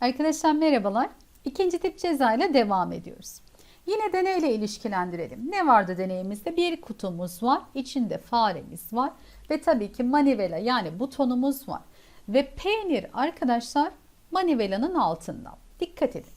Arkadaşlar merhabalar. İkinci tip ceza ile devam ediyoruz. Yine deneyle ilişkilendirelim. Ne vardı deneyimizde? Bir kutumuz var. İçinde faremiz var. Ve tabii ki manivela yani butonumuz var. Ve peynir arkadaşlar manivelanın altında. Dikkat edin.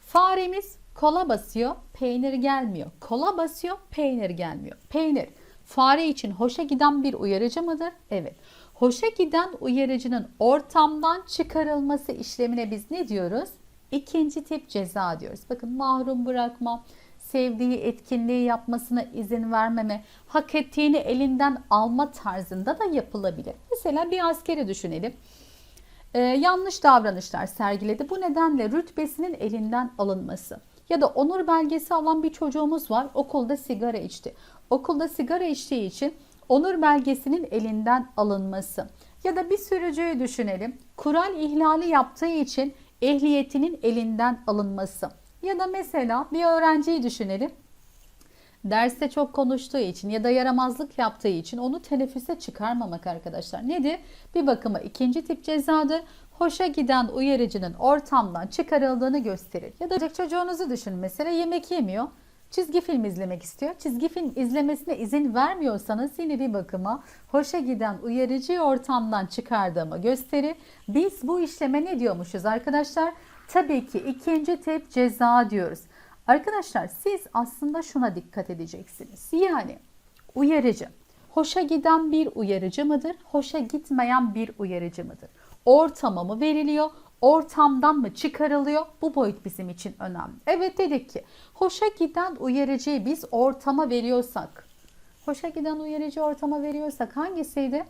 Faremiz kola basıyor, peynir gelmiyor. Kola basıyor, peynir gelmiyor. Peynir fare için hoşa giden bir uyarıcı mıdır? Evet. Hoşa giden uyarıcının ortamdan çıkarılması işlemine biz ne diyoruz? İkinci tip ceza diyoruz. Bakın mahrum bırakma, sevdiği etkinliği yapmasına izin vermeme, hak ettiğini elinden alma tarzında da yapılabilir. Mesela bir askeri düşünelim. Ee, yanlış davranışlar sergiledi. Bu nedenle rütbesinin elinden alınması. Ya da onur belgesi alan bir çocuğumuz var. Okulda sigara içti. Okulda sigara içtiği için onur belgesinin elinden alınması. Ya da bir sürücüyü düşünelim. Kural ihlali yaptığı için ehliyetinin elinden alınması. Ya da mesela bir öğrenciyi düşünelim. Derste çok konuştuğu için ya da yaramazlık yaptığı için onu teneffüse çıkarmamak arkadaşlar. Nedir? Bir bakıma ikinci tip cezadır. Hoşa giden uyarıcının ortamdan çıkarıldığını gösterir. Ya da çocuğunuzu düşünün mesela yemek yemiyor. Çizgi film izlemek istiyor. Çizgi film izlemesine izin vermiyorsanız yine bir bakıma hoşa giden uyarıcı ortamdan çıkardığımı gösterir. Biz bu işleme ne diyormuşuz arkadaşlar? Tabii ki ikinci tip ceza diyoruz. Arkadaşlar siz aslında şuna dikkat edeceksiniz. Yani uyarıcı. Hoşa giden bir uyarıcı mıdır? Hoşa gitmeyen bir uyarıcı mıdır? Ortama mı veriliyor? Ortamdan mı çıkarılıyor? Bu boyut bizim için önemli. Evet dedik ki hoşa giden uyarıcıyı biz ortama veriyorsak, hoşa giden uyarıcı ortama veriyorsak hangisiydi?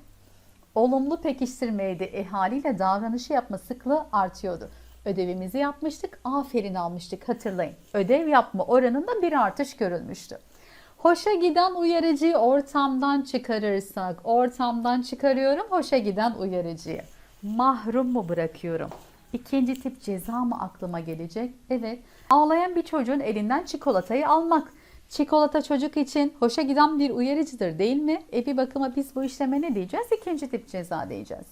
Olumlu pekiştirmeydi. E haliyle davranışı yapma sıklığı artıyordu. Ödevimizi yapmıştık, aferin almıştık hatırlayın. Ödev yapma oranında bir artış görülmüştü. Hoşa giden uyarıcıyı ortamdan çıkarırsak, ortamdan çıkarıyorum hoşa giden uyarıcıyı. Mahrum mu bırakıyorum? İkinci tip ceza mı aklıma gelecek? Evet. Ağlayan bir çocuğun elinden çikolatayı almak. Çikolata çocuk için hoşa giden bir uyarıcıdır değil mi? E bir bakıma biz bu işleme ne diyeceğiz? İkinci tip ceza diyeceğiz.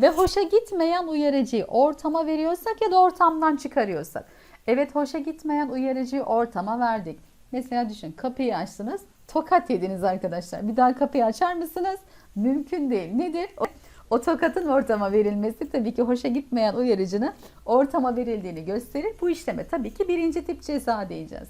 Ve hoşa gitmeyen uyarıcıyı ortama veriyorsak ya da ortamdan çıkarıyorsak. Evet hoşa gitmeyen uyarıcıyı ortama verdik. Mesela düşün kapıyı açtınız tokat yediniz arkadaşlar. Bir daha kapıyı açar mısınız? Mümkün değil. Nedir? O, o tokatın ortama verilmesi tabii ki hoşa gitmeyen uyarıcının ortama verildiğini gösterir. Bu işleme tabii ki birinci tip ceza diyeceğiz.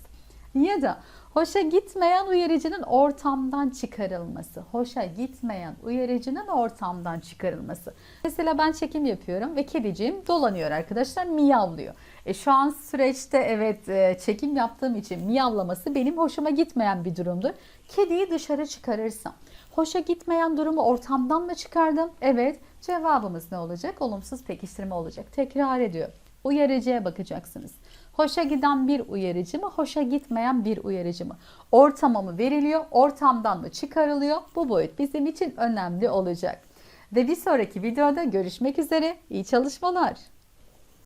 Ya da hoşa gitmeyen uyarıcının ortamdan çıkarılması. Hoşa gitmeyen uyarıcının ortamdan çıkarılması. Mesela ben çekim yapıyorum ve kediciğim dolanıyor arkadaşlar miyavlıyor. E şu an süreçte evet e, çekim yaptığım için miyavlaması benim hoşuma gitmeyen bir durumdur. Kediyi dışarı çıkarırsam hoşa gitmeyen durumu ortamdan mı çıkardım? Evet. Cevabımız ne olacak? Olumsuz pekiştirme olacak. Tekrar ediyor. Uyarıcıya bakacaksınız. Hoşa giden bir uyarıcı mı, hoşa gitmeyen bir uyarıcı mı? Ortama mı veriliyor, ortamdan mı çıkarılıyor? Bu boyut bizim için önemli olacak. Ve bir sonraki videoda görüşmek üzere. İyi çalışmalar.